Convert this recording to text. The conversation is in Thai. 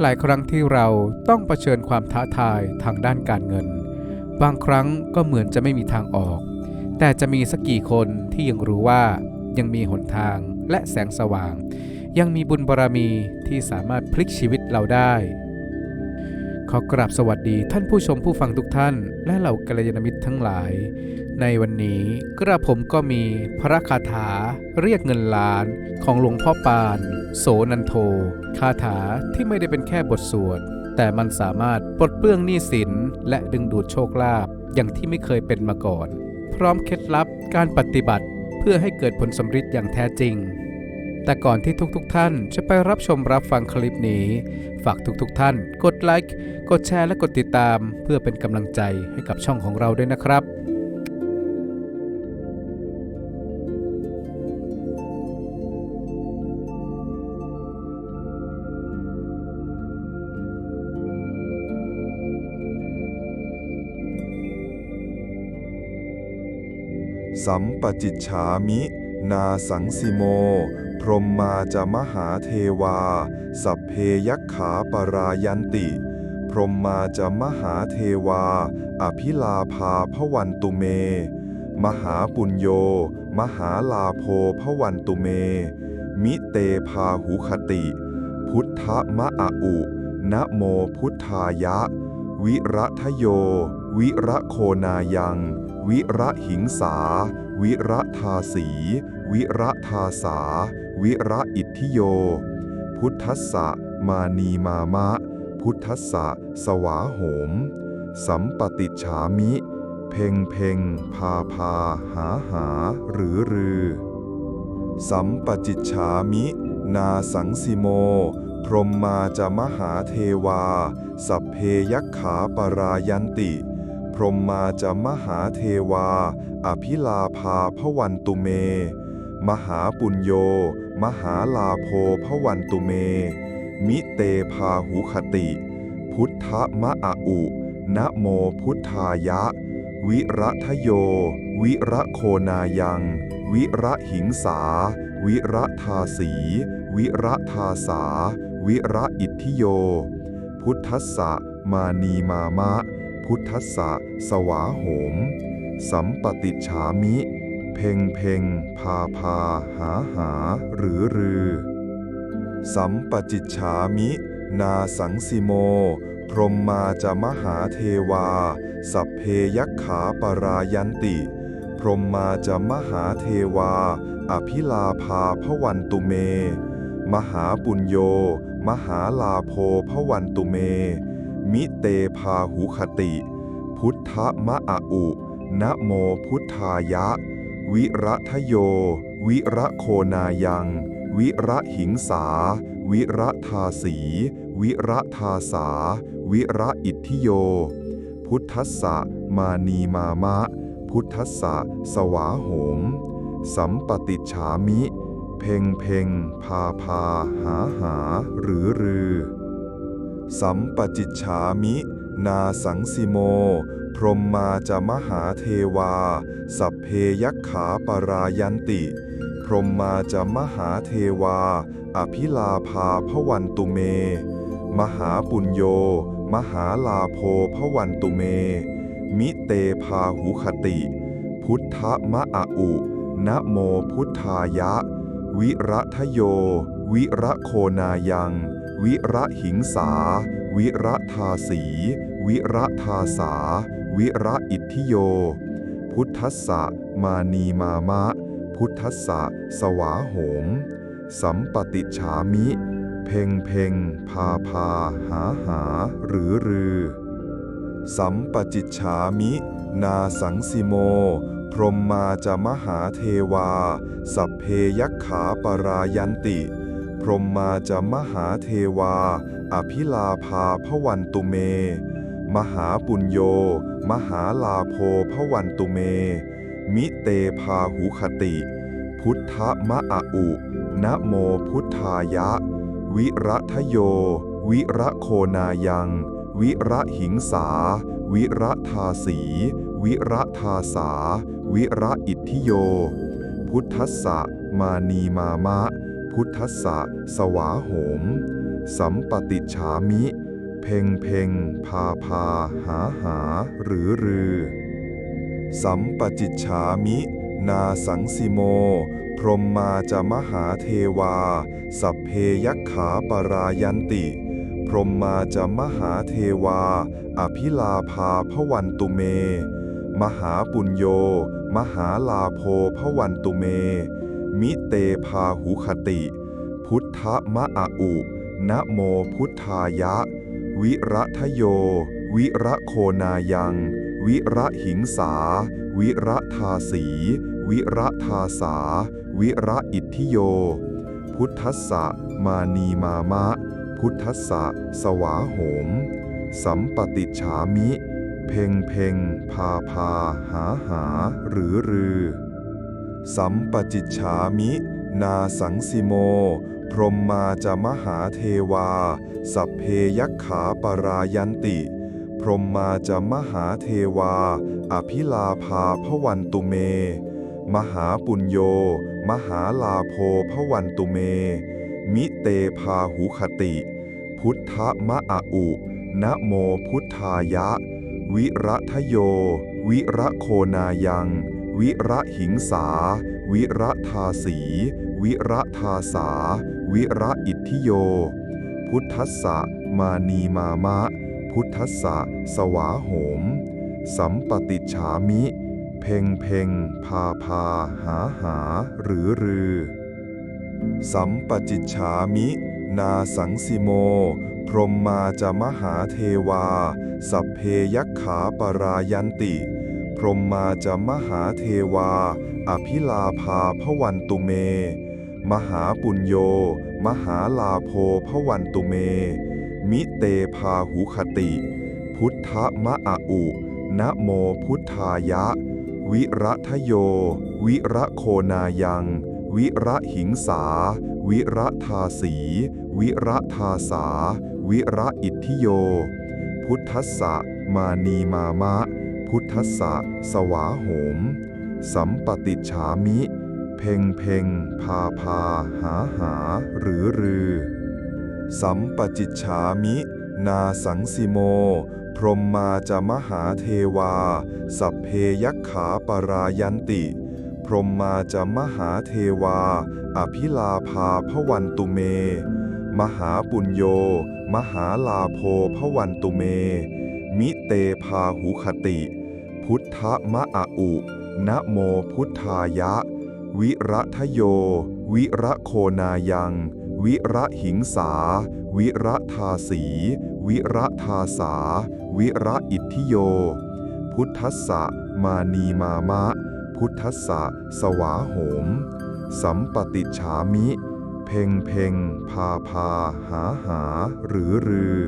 หลายครั้งที่เราต้องเผชิญความท้าทายทางด้านการเงิน บางครั้งก็เหมือนจะไม่มีทางออก แต่จะมีสักกี่คนที่ยังรู้ว่ายังมีหนทางและแสงสว่าง ยังมีบุญบารมีที่สามารถพลิกชีวิตเราได้ ขอกราบสวัสดีท่านผู้ชมผู้ฟังทุกท่าน และเหล่ากัลยาณมิตรทั้งหลาย ในวันนี้กระผมก็มีพระคาถาเรียกเงินล้านของหลวงพ่อปาน โสนันโท คาถาที่ไม่ได้เป็นแค่บทสวด แต่มันสามารถปลดเปลื้องหนี้สิน และดึงดูดโชคลาภอย่างที่ไม่เคยเป็นมาก่อน พร้อมเคล็ดลับการปฏิบัติเพื่อให้เกิดผลสำเร็จอย่างแท้จริง แต่ก่อนที่ทุกๆทท่านจะไปรับชมรับฟังคลิปนี้ ฝากทุกๆทท่าน กดไลค์กดแชร์และกดติดตาม เพื่อเป็นกำลังใจให้กับช่องของเราด้วยนะครับสัมปจิจฉามิ นาสังสิโม พรหมมาจะมหาเทวา สัพเพยักขาปรายันติ พรหมมาจะมหาเทวา อภิลาภาพวันตุเม มหาปุญโย มหาลาโภพวันตุเม มิเตพาหุคติ พุทธมะอะอุ นะโมพุทธายะ วิระทโย วิระโคนายัง วิระหิงสา วิระทาสี วิระทาสา วิระอิทธิโย พุทธัสสะมานีมามะ พุทธัสสะสวาโหม สัมปติฉามิ เพ่งเพ่งพาพา หาหา หรือรือ สัมปจิฉามิ นาสังสิโม พรหมมาจะมหาเทวา สัพเพยักขาปรายันติ พรหมมาจะมหาเทวา อภิลาภาพวันตุเม มหาปุญโย มหาลาโภพวันตุเม มิเตพาหุคติ พุทธมะอะอุนะโมพุทธายะ วิระทโย วิระโคนายัง วิระหิงสา วิระทาสี วิระทาสา วิระอิทธิโย พุทธัสสะมานีมามะ พุทธัสสะสวาโหม สัมปติฉามิ เพ่งเพ่งพาพา หาหา หรือรือ สัมปจิจฉามิ นาสังสิโม พรหมมาจะมหาเทวา สัพเพยักขาปรายันติ พรหมมาจะมหาเทวา อภิลาภาพวันตุเม มหาปุญโย มหาลาโภพวันตุเม มิเตพาหุคติ พุทธมะอะอุ นะโมพุทธายะ วิระทโย วิระโคนายัง วิระหิงสา วิระทาสี วิระทาสา วิระอิทธิโย พุทธัสสะมานีมามะ พุทธัสสะสวาโหม สัมปติฉามิ เพ่งเพ่งพาพา หาหา หรือรือ สัมปจิจฉามิ นาสังสิโม พรหมมาจะมหาเทวา สัพเพยักขาปรายันติ พรหมมาจะมหาเทวา อภิลาภาพวันตุเม มหาปุญโย มหาลาโภพวันตุเม มิเตพาหุคติ พุทธมะอะอุนะโมพุทธายะ วิระทโย วิระโคนายัง วิระหิงสา วิระทาสี วิระทาสา วิระอิทธิโย พุทธัสสะมานีมามะ พุทธัสสะสวาโหม สัมปติฉามิ เพ่งเพ่งพาพา หาหา หรือรือ สัมปจิฉามิ นาสังสิโม พรหมมาจะมหาเทวา สัพเพยักขาปรายันติ พรหมมาจะมหาเทวา อภิลาภาพวันตุเม มหาปุญโย มหาลาโภพวันตุเม มิเตพาหุคติ พุทธมะอะอุ นะโมพุทธายะ วิระทโย วิระโคนายัง วิระหิงสา วิระทาสี วิระทาสา วิระอิทธิโย พุทธัสสะมานีมามะ พุทธสะสวาโหม สัมปติฉามิ เพ่งเพ่งพาพา หาหา หรือรือ สัมปจิฉามิ นาสังสิโม พรหมมาจะมหาเทวา สัพเพยักขาปรายันติ พรหมมาจะมหาเทวา อภิลาภาพวันตุเม มหาปุญโย มหาลาโพพวันตุเม มิเตพาหุคติ พุทธมะอะอุ นะโมพุทธายะ วิระทโย วิระโคนายัง วิระหิงสา วิระทาสี วิระทาสา วิระอิทธิโย พุทธัสสะมานีมามะ พุทธัสสะสวาโหม สัมปติฉามิ เพ่งเพ่งพาพาหาหาหรือรือ สัมปจิจฉามิ นาสังสิโม พรหมมาจะมหาเทวา สัพเพยักขาปรายันติ พรหมมาจะมหาเทวา อภิลาภาพวันตุเม มหาปุญโย มหาลาโพพวันตุเม มิเตพาหุคติ พุทธมะอะอุ นะโมพุทธายะ วิระทโย วิระโคนายัง วิระหิงสา วิระทาสี วิระทาสา วิระอิทธิโย พุทธัสสะมานีมามะ พุทธัสสะสวาโหม สัมปติฉามิ เพ่งเพ่งพาพา หาหา หรือรือ สัมปจิฉามิ นาสังสิโม พรหมมาจะมหาเทวา สัพเพยักขาปรายันติ รหมมาจะมหาเทวา อภิลาภาพวันตุเม มหาปุญโย มหาลาโพพวันตุเม มิเตพาหุคติ พุทธมะอะอุ นะโมพุทธายะ วิระทโย วิระโคนายัง วิระหิงสา วิระทาสี วิระทาสา วิระอิทธิโย พุทธัสสะมานีมามะ พุทธสะสวาโหม สัมปติฉามิ เพ่งเพ่งพาพา หาหา หรือรือ สัมปจิฉามิ นาสังสิโม พรหมมาจะมหาเทวา สัพเพยักขาปรายันติ พรหมมาจะมหาเทวา อภิลาภาพวันตุเม มหาปุญโย มหาลาโพพวันตุเมมิเตพาหุคติ พุทธมะอะอุนะโมพุทธายะ วิระทโย วิระโคนายัง วิระหิงสา วิระทาสี วิระทาสา วิระอิทธิโย พุทธัสสะมานีมามะ พุทธัสสะสวาโหม สัมปติฉามิ เพ่งเพ่งพาพา หาหา หรือรือ